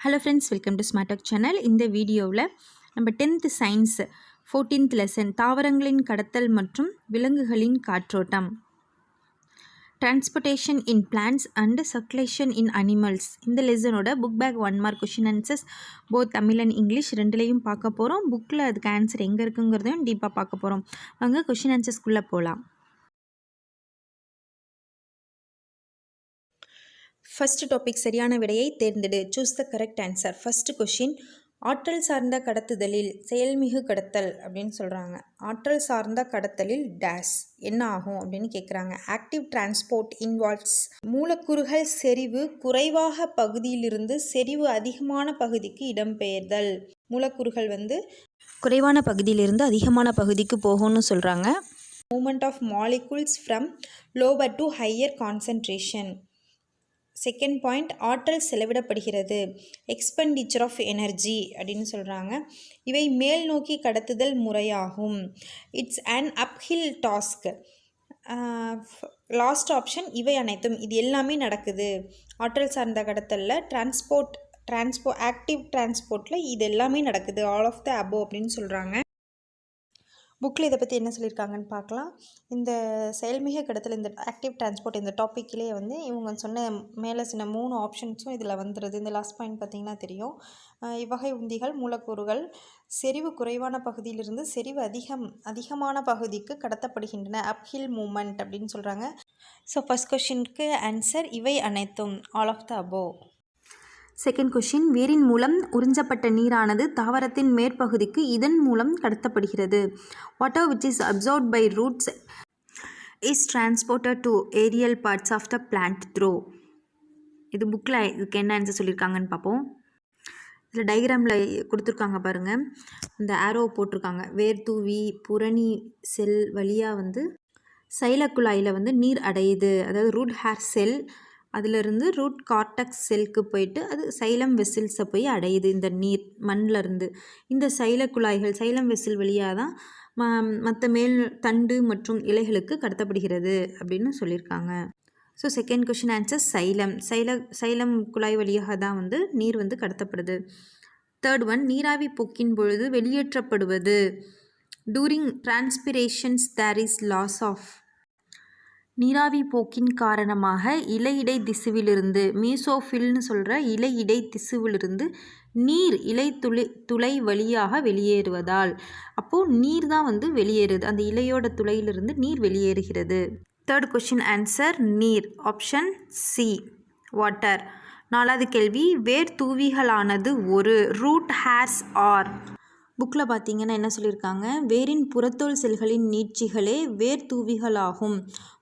Hello friends welcome to smart channel இந்த வீடியோவில் நம்ம டென்த்து சயின்ஸ் ஃபோர்டீன்த் லெசன் தாவரங்களின் கடத்தல் மற்றும் விலங்குகளின் காற்றோட்டம் transportation in plants and circulation in animals இந்த லெசனோட book back one mark question answers both Tamil and English ரெண்டுலேயும் பார்க்க போகிறோம் புக்கில் அதுக்கு ஆன்சர் எங்கே இருக்குங்கிறதையும் டீப்பாக பார்க்க போகிறோம் வாங்க கொஷின் ஆன்சர்ஸ்குள்ளே போகலாம் ஃபர்ஸ்ட் டாபிக் சரியான விடையை தேர்ந்தெடு. Choose the correct answer first question ஆற்றல் சார்ந்த கடத்துதலில் செயல்மிகு கடத்தல் அப்படின்னு சொல்கிறாங்க ஆற்றல் சார்ந்த கடத்தலில் டேஸ் என்ன ஆகும் அப்படின்னு கேட்குறாங்க ஆக்டிவ் டிரான்ஸ்போர்ட் இன்வால்வ்ஸ் மூலக்கூறுகள் செறிவு குறைவாக பகுதியிலிருந்து செறிவு அதிகமான பகுதிக்கு இடம்பெயர்தல். மூலக்கூறுகள் வந்து குறைவான பகுதியிலிருந்து அதிகமான பகுதிக்கு போகும்னு சொல்கிறாங்க movement of molecules from lower to higher concentration second point ஆற்றல் செலவிடப்படுகிறது. எக்ஸ்பெண்டிச்சர் ஆஃப் எனர்ஜி அப்படின்னு சொல்கிறாங்க இவை மேல் நோக்கி கடத்துதல் முறையாகும். It's and uphill task last option இவை அனைத்தும். இது எல்லாமே நடக்குது. ஆற்றல் சார்ந்த கடத்தலில் டிரான்ஸ்போர்ட் டிரான்ஸ்போ ஆக்டிவ் டிரான்ஸ்போர்ட்டில் இது எல்லாமே நடக்குது. ஆல் ஆஃப் த அபோ அப்படின்னு சொல்கிறாங்க புக்கில் இதை பற்றி என்ன சொல்லியிருக்காங்கன்னு பார்க்கலாம். இந்த செயல்மிக கடத்தல் இந்த ஆக்டிவ் டிரான்ஸ்போர்ட் இந்த டாப்பிக்கிலே வந்து இவங்க சொன்ன மேலே சின்ன மூணு ஆப்ஷன்ஸும் இதில் வந்துடுது இந்த லாஸ்ட் பாயிண்ட் பார்த்திங்கன்னா தெரியும். இவ்வகை உந்திகள் மூலக்கூறுகள் செறிவு குறைவான பகுதியிலிருந்து செறிவு அதிகம் அதிகமான பகுதிக்கு கடத்தப்படுகின்றன. அப்ஹில் மூமெண்ட் அப்படின்னு சொல்கிறாங்க ஸோ ஃபஸ்ட் கொஷினுக்கு ஆன்சர் இவை அனைத்தும். All of the above second question வேரின் மூலம் உறிஞ்சப்பட்ட நீரானது தாவரத்தின் மேற்பகுதிக்கு இதன் மூலம் கடத்தப்படுகிறது. Water which is absorb by roots is transported to aerial parts of the plant through இது புக்கில் இதுக்கு என்ன ஆன்சர் சொல்லியிருக்காங்கன்னு பார்ப்போம். இதில் டயக்ராமில் கொடுத்துருக்காங்க பாருங்கள் இந்த ஆரோ போட்டிருக்காங்க. வேர் தூவி புரணி செல் வழியாக வந்து சைலக்குழாயில் வந்து நீர் அடையுது. அதாவது ரூட் ஹேர் செல் அதிலிருந்து ரூட் கார்டக்ஸ் செல்க்கு போயிட்டு அது சைலம் வெசில்ஸை போய் அடையுது. இந்த நீர் மண்ணிலருந்து இந்த சைல குழாய்கள் சைலம் வெசில் வழியாக தான் ம மற்ற மேல் தண்டு மற்றும் இலைகளுக்கு கடத்தப்படுகிறது அப்படின்னு சொல்லியிருக்காங்க. So second question answer xylem சைல சைலம் குழாய் வழியாக தான் வந்து நீர் வந்து கடத்தப்படுது. தேர்ட் ஒன் நீராவி போக்கின் பொழுது வெளியேற்றப்படுவது. During transpirations there is loss of நீராவி போக்கின் காரணமாக இலையிடை திசுவிலிருந்து மீசோஃபில்னு சொல்கிற இலையிடை திசுவிலிருந்து நீர் இலை துளை துளை வழியாக வெளியேறுவதால். அப்போது நீர் தான் வந்து வெளியேறுது அந்த இலையோட துளையிலிருந்து நீர் வெளியேறுகிறது. தேர்ட் கொஷின் ஆன்சர் நீர். ஆப்ஷன் சி வாட்டர் நாலாவது கேள்வி வேர் தூவிகளானது ஒரு ரூட் ஹேர்ஸ் ஆர் புக்கில் பார்த்தீங்கன்னா என்ன சொல்லியிருக்காங்க? வேரின் புறத்தோல் செல்களின் நீட்சிகளே வேர் தூவிகளாகும்.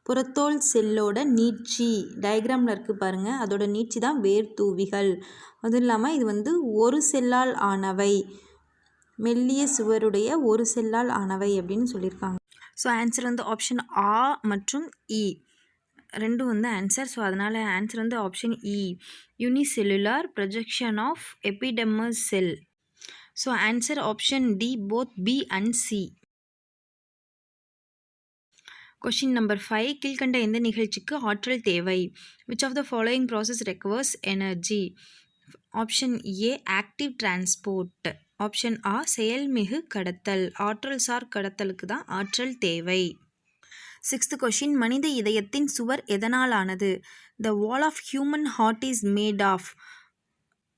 புறத்தோல் செல்லோட நீட்சி. டயக்ராமில் இருக்குது பாருங்கள் அதோட நீட்சி தான் வேர் தூவிகள். அதுவும் இல்லாமல் இது வந்து ஒரு செல்லால் ஆனவை. மெல்லிய சுவருடைய ஒரு செல்லால் ஆனவை அப்படின்னு சொல்லியிருக்காங்க. ஸோ ஆன்சர் வந்து ஆப்ஷன் ஆ மற்றும் இ ரெண்டும் வந்து ஆன்சர் ஸோ அதனால் ஆன்சர் வந்து option E unicellular projection of epidermis cell so answer option D both B and C question number five கீழ்கண்ட எந்த நிகழ்ச்சிக்கு ஆற்றல் தேவை? Which of the following process requires energy option A active transport option ஆ செயல்மிகு கடத்தல். ஆற்றல் sir கடத்தலுக்கு தான் ஆற்றல் தேவை. சிக்ஸ்த் கொஷின் மனித இதயத்தின் சுவர் எதனால் ஆனது? The wall of human heart is made of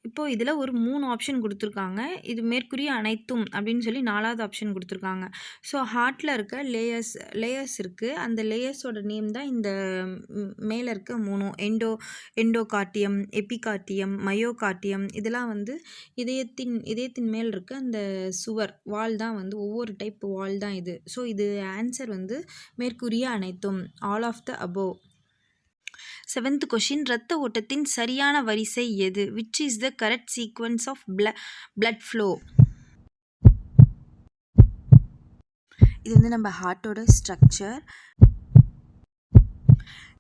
இப்போது இதில் ஒரு மூணு ஆப்ஷன் கொடுத்துருக்காங்க. இது மேற்கூறிய அனைத்தும் அப்படின்னு சொல்லி நாலாவது ஆப்ஷன் கொடுத்துருக்காங்க. ஸோ ஹார்ட்டில் இருக்க லேயர்ஸ் லேயர்ஸ் இருக்குது அந்த லேயர்ஸோட நேம் தான் இந்த மேலே இருக்க மூணும் எண்டோ எண்டோகார்டியம் எபிகார்டியம் மயோகார்டியம் இதெல்லாம் வந்து இதயத்தின் இதயத்தின் மேல் இருக்க அந்த சுவர் வால் தான் வந்து ஒவ்வொரு டைப் வால் தான் இது. ஸோ இது ஆன்சர் வந்து மேற்கூறிய அனைத்தும். All of the above seventh question இரத்த ஓட்டத்தின் சரியான வரிசை எது? Which is the correct sequence of பிள blood flow இது வந்து நம்ம ஹார்ட்டோட ஸ்ட்ரக்சர்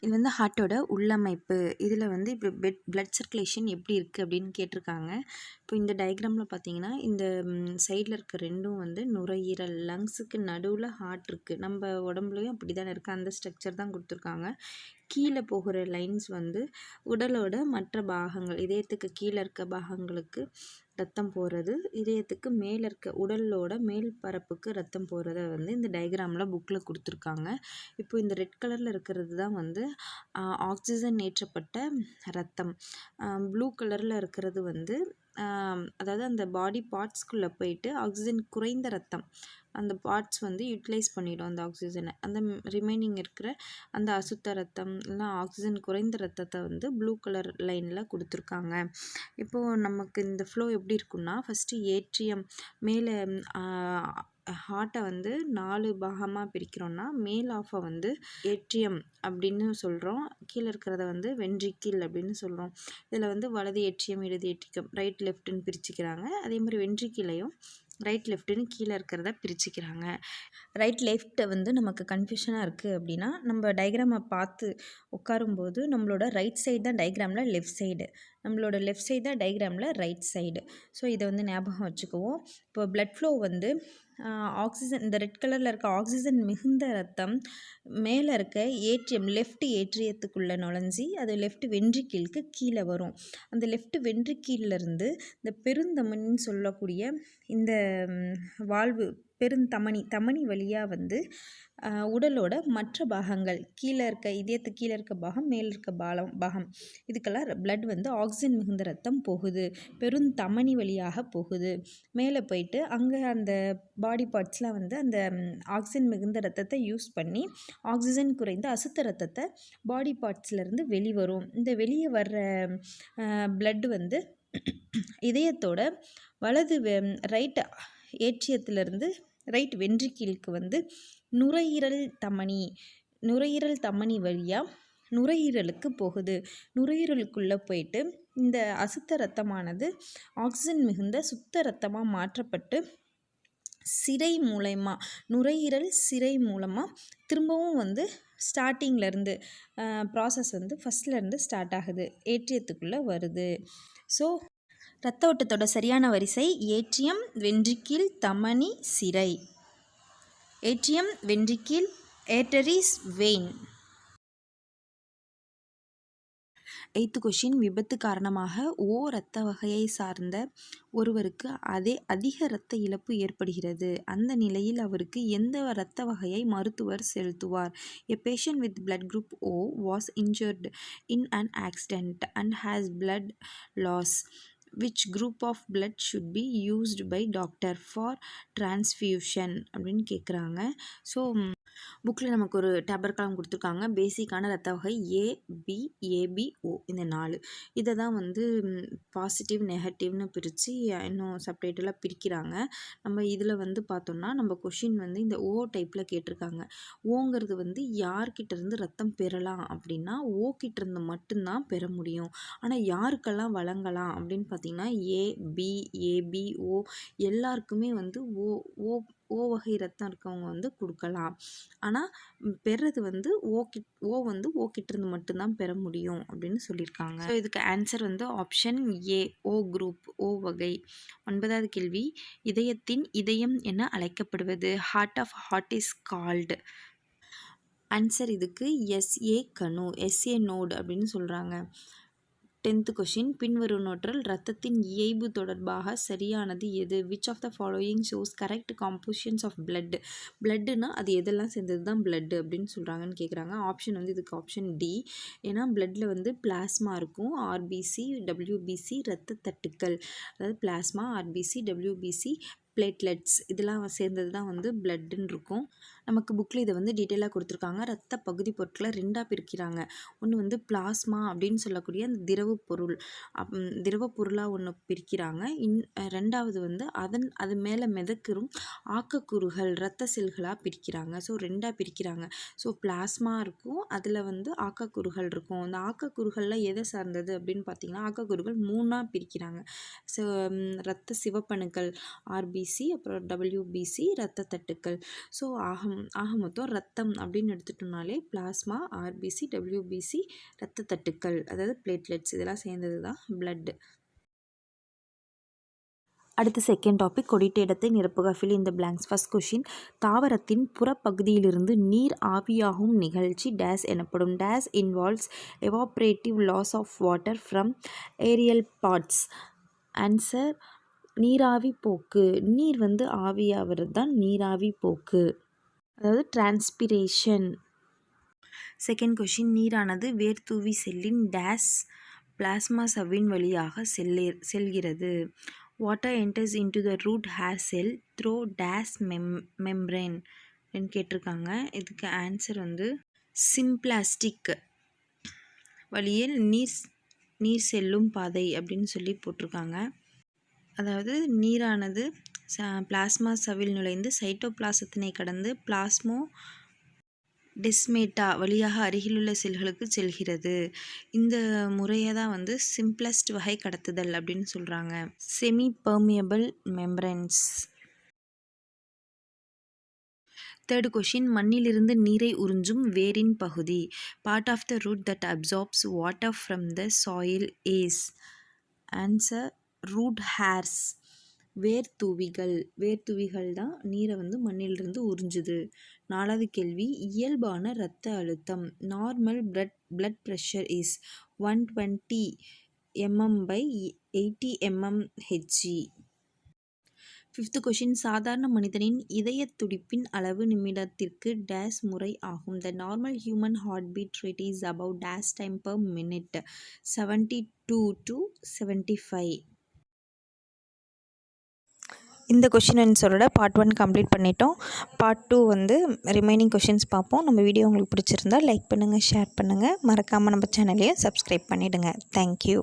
இது வந்து ஹார்ட்டோட உள்ளமைப்பு. இதில் வந்து இப்போ பெட் பிளட் சர்க்குலேஷன் எப்படி இருக்குது அப்படின்னு கேட்டிருக்காங்க. இப்போ இந்த டயக்ராமில் பார்த்தீங்கன்னா இந்த சைடில் இருக்க ரெண்டும் வந்து நுரையீரல் லங்ஸுக்கு நடுவில் ஹார்ட் இருக்குது நம்ம உடம்புலையும் அப்படி தானே இருக்குது அந்த ஸ்ட்ரக்சர் தான் கொடுத்துருக்காங்க. கீழே போகிற லைன்ஸ் வந்து உடலோட மற்ற பாகங்கள் இதயத்துக்கு கீழே இருக்க பாகங்களுக்கு ரத்தம் போகிறது இதயத்துக்கு மேலே இருக்க உடலோட மேல் பரப்புக்கு ரத்தம் போகிறத வந்து இந்த டயக்ராமில் புக்கில் கொடுத்துருக்காங்க. இப்போ இந்த ரெட் கலரில் இருக்கிறது தான் வந்து ஆக்சிஜன் ஏற்றப்பட்ட ரத்தம். ப்ளூ கலரில் இருக்கிறது வந்து அதாவது அந்த பாடி பார்ட்ஸ்குள்ளே போயிட்டு ஆக்சிஜன் குறைந்த ரத்தம். அந்த பார்ட்ஸ் வந்து யூட்டிலைஸ் பண்ணிவிடும் அந்த ஆக்சிஜனை அந்த ரிமைனிங் இருக்கிற அந்த அசுத்த ரத்தம் இல்லைனா ஆக்சிஜன் குறைந்த ரத்தத்தை வந்து ப்ளூ கலர் லைனில் கொடுத்துருக்காங்க. இப்போது நமக்கு இந்த ஃப்ளோ எப்படி இருக்குன்னா ஃபஸ்ட்டு ஏட்ரியம் மேலே ஹார்ட்டை வந்து நாலு பாகமாக பிரிக்கிறோன்னா மேல் ஆஃபை வந்து ஏற்றியம் அப்படின்னு சொல்கிறோம் கீழே இருக்கிறத வந்து வென்ட்ரிக்கில் அப்படின்னு சொல்கிறோம் இதில் வந்து வலது ஏற்றியம் இடது ஏற்றியம் ரைட் லெஃப்ட்டுன்னு பிரிச்சுக்கிறாங்க. அதே மாதிரி வென்ட்ரிக்கிலையும் ரைட் லெஃப்ட்டுன்னு கீழே இருக்கிறத பிரிச்சுக்கிறாங்க. ரைட் லெஃப்ட்டை வந்து நமக்கு கன்ஃபியூஷனாக இருக்குது அப்படின்னா நம்ம டயக்ராமை பார்த்து உட்காரும்போது நம்மளோட ரைட் சைடு தான் டயக்ராமில் லெஃப்ட் சைடு நம்மளோட லெஃப்ட் சைடு தான் டயக்ராமில் ரைட் சைடு ஸோ இதை வந்து ஞாபகம் வச்சுக்குவோம். இப்போ பிளட் ஃப்ளோ வந்து ஆக்சிஜன் இந்த ரெட் கலரில் இருக்க ஆக்சிஜன் மிகுந்த ரத்தம் மேலே இருக்க ஏற்றியம் லெஃப்ட் ஏற்றியத்துக்குள்ளே நுழைஞ்சி அது லெஃப்ட் வென்ட்ரிக்கிளுக்கு கீழே வரும். அந்த லெஃப்ட் வென்ட்ரிக்கிளிருந்து இந்த பெருந்தமனின்னு சொல்லக்கூடிய இந்த வாழ்வு பெருந்தமனி தமனி வழியாக வந்து உடலோட மற்ற பாகங்கள் கீழே இருக்க இதயத்துக்கு கீழே இருக்க பாகம் மேலே இருக்க பாலம் பாகம் இதுக்கெல்லாம் பிளட் வந்து ஆக்சிஜன் மிகுந்த ரத்தம் போகுது. பெருந்தமனி வழியாக போகுது. மேலே போயிட்டு அங்கே அந்த பாடி பார்ட்ஸ்லாம் வந்து அந்த ஆக்சிஜன் மிகுந்த ரத்தத்தை யூஸ் பண்ணி ஆக்சிஜன் குறைந்த அசுத்த ரத்தத்தை பாடி பார்ட்ஸ்லேருந்து வெளிவரும் இந்த வெளியே வர்ற பிளட் வந்து இதயத்தோட வலது ரைட் ஏற்றியத்திலிருந்து ரைட் வென்ட்ரிக்கிளுக்கு வந்து நுரையீரல் தமனி நுரையீரல் தமனி வழியாக நுரையீரலுக்கு போகுது. நுரையீரலுக்குள்ளே போயிட்டு இந்த அசுத்த ரத்தமானது ஆக்சிஜன் மிகுந்த சுத்த ரத்தமாக மாற்றப்பட்டு சிறை மூலயமா நுரையீரல் சிறை மூலமாக திரும்பவும் வந்து ஸ்டார்டிங்லேருந்து ப்ராசஸ் வந்து ஃபஸ்ட்லேருந்து ஸ்டார்ட் ஆகுது. ஏற்றியத்துக்குள்ளே வருது. ஸோ இரத்த ஓட்டத்தோட சரியான வரிசை ஏற்றியம் வென்ட்ரிக்கிள் தமனி சிறை. Atrium ventricle arteries vein. Eighth question விபத்து காரணமாக ஓ இரத்த வகையை சார்ந்த ஒருவருக்கு அதே அதிக இரத்த இழப்பு ஏற்படுகிறது. அந்த நிலையில் அவருக்கு எந்த இரத்த வகையை மருத்துவர் செலுத்துவார்? A patient with blood group O was injured in an accident and has blood loss which group of blood should be used by doctor for transfusion அப்படின்னு கேட்குறாங்க ஸோ புக்கில் நமக்கு ஒரு டேபர் கலம் கொடுத்துருக்காங்க. பேசிக்கான ரத்த வகை ஏ பி ஏபி இந்த நாலு. இதை தான் வந்து பாசிட்டிவ் நெகட்டிவ்னு பிரித்து இன்னும் செப்ரேட்டெல்லாம் பிரிக்கிறாங்க. நம்ம இதில் வந்து பார்த்தோம்னா நம்ம கொஷின் வந்து இந்த ஓ டைப்பில் கேட்டிருக்காங்க. ஓங்கிறது வந்து யார்கிட்டேருந்து ரத்தம் பெறலாம் அப்படின்னா ஓ கிட்டேருந்து மட்டும்தான் பெற முடியும். ஆனால் யாருக்கெல்லாம் வழங்கலாம் அப்படின்னு பார்த்திங்கன்னா ஏ பி ஏபி ஓ எல்லாருக்குமே வந்து ஓ ஓ ஓ வகை ரத்தம் இருக்கவங்க வந்து கொடுக்கலாம். ஆனால் பெறது வந்து ஓ கிட் ஓ வந்து ஓ கிட்டேருந்து மட்டும்தான் பெற முடியும் அப்படின்னு சொல்லியிருக்காங்க. ஸோ இதுக்கு ஆன்சர் வந்து ஆப்ஷன் ஏ ஓ குரூப் ஓ வகை. ஒன்பதாவது கேள்வி இதயத்தின் இதயம் என அழைக்கப்படுவது heart of heart is called answer இதுக்கு எஸ்ஏ கனு எஸ்ஏ நோடு அப்படின்னு சொல்கிறாங்க டென்த்து கொஷின் பின்வருவனவற்றில் இரத்தத்தின் இயைபு தொடர்பாக சரியானது எது? Which of the following shows correct compositions of blood பிளட்டுனா அது எதெல்லாம் சேர்ந்தது தான் பிளட் அப்படின்னு சொல்கிறாங்கன்னு கேட்குறாங்க ஆப்ஷன் வந்து இதுக்கு ஆப்ஷன் டி ஏன்னா பிளட்டில் வந்து பிளாஸ்மா இருக்கும். ஆர்பிசி டபிள்யூபிசி இரத்த தட்டுக்கள் அதாவது பிளாஸ்மா ஆர்பிசி டபிள்யூபிசி பிளேட்லெட்ஸ் இதெல்லாம் சேர்ந்தது தான் வந்து பிளட்டுன்னு இருக்கும். நமக்கு புக்கில் இதை வந்து டீட்டெயிலாக கொடுத்துருக்காங்க. ரத்த பகுதி பொருட்களை ரெண்டாக பிரிக்கிறாங்க. ஒன்று வந்து பிளாஸ்மா அப்படின்னு சொல்லக்கூடிய அந்த திரவ பொருள் அப் திரவ பொருளாக ஒன்று பிரிக்கிறாங்க. இன் ரெண்டாவது வந்து அதன் அது மேலே மிதக்கிறும் ஆக்கக்கூறுகள் இரத்த செல்களாக பிரிக்கிறாங்க. ஸோ ரெண்டாக பிரிக்கிறாங்க. ஸோ பிளாஸ்மா இருக்கும். அதில் வந்து ஆக்கக்கூறுகள் இருக்கும். அந்த ஆக்கக்கூறுகளில் எதை சார்ந்தது அப்படின்னு பார்த்தீங்கன்னா ஆக்கக்கூறுகள் மூணாக பிரிக்கிறாங்க. ஸோ ரத்த சிவப்பணுக்கள் ஆர்பிசி அப்புறம் டபிள்யூபிசி ரத்த தட்டுக்கள். ஸோ ஆக ஆக மொத்தம் ரத்தம் அப்படின்னு எடுத்துட்டோம்னாலே பிளாஸ்மா ஆர்பிசி டபிள்யூபிசி ரத்த தட்டுக்கள் அதாவது பிளேட்லெட்ஸ் இதெல்லாம் சேர்ந்தது தான் பிளட்டு அடுத்து செகண்ட் டாபிக் கொடிட்ட இடத்தை நிரப்புக ஃபில் இந்த பிளாங்க்ஸ் ஃபஸ்ட் கொஷின் தாவரத்தின் புறப்பகுதியிலிருந்து நீர் ஆவியாகும் நிகழ்ச்சி டேஸ் எனப்படும். Dash involves evaporative loss of water from aerial parts answer நீராவி போக்கு. நீர் வந்து ஆவியாகிறது தான் நீராவி போக்கு. அதாவது டிரான்ஸ்பிரேஷன் செகண்ட் கொஷின் நீரானது வேர்த்தூவி செல்லின் டேஸ் பிளாஸ்மா சவ்வின் வழியாக செல்லே செல்கிறது. Water enters into the root hair cell through dash மெம் membrane கேட்டிருக்காங்க. இதுக்கு ஆன்சர் வந்து சிம்பிளாஸ்டிக் வழியில் நீர் நீர் செல்லும் பாதை அப்படின்னு சொல்லி போட்டிருக்காங்க. அதாவது நீரானது பிளாஸ்மா சவில் நுழைந்து சைட்டோபிளாசத்தினை கடந்து பிளாஸ்மோ டிஸ்மேட்டா வழியாக அருகிலுள்ள செல்களுக்கு செல்கிறது. இந்த முறையை தான் வந்து சிம்பிளஸ்ட் வகை கடத்துதல் அப்படின்னு சொல்கிறாங்க semi permeable membranes. Third question மண்ணிலிருந்து நீரை உறிஞ்சும் வேரின் பகுதி. Part of the root that absorbs water from the soil as answer root hairs வேர்த்தூவிகள். வேர்த்தூவிகள் தான் நீரை வந்து மண்ணிலிருந்து உறிஞ்சுது. நாலாவது கேள்வி இயல்பான இரத்த அழுத்தம். Normal blood blood pressure is one twenty mm by eighty mm Hg fifth question சாதாரண மனிதனின் இதய துடிப்பின் அளவு நிமிடத்திற்கு டேஸ் முறை ஆகும். The normal human heart beat rate is about dash time per minute seventy two to seventy five இந்த question ஆன்சரோட பார்ட் ஒன் கம்ப்ளீட் பண்ணிட்டோம். பார்ட் டூ வந்து ரிமைனிங் கொஷின்ஸ் பார்ப்போம். நம்ம வீடியோ உங்களுக்கு பிடிச்சிருந்தா லைக் பண்ணுங்கள் ஷேர் பண்ணுங்கள் மறக்காமல் நம்ம சேனலையும் சப்ஸ்கிரைப் பண்ணிவிடுங்க தேங்க்யூ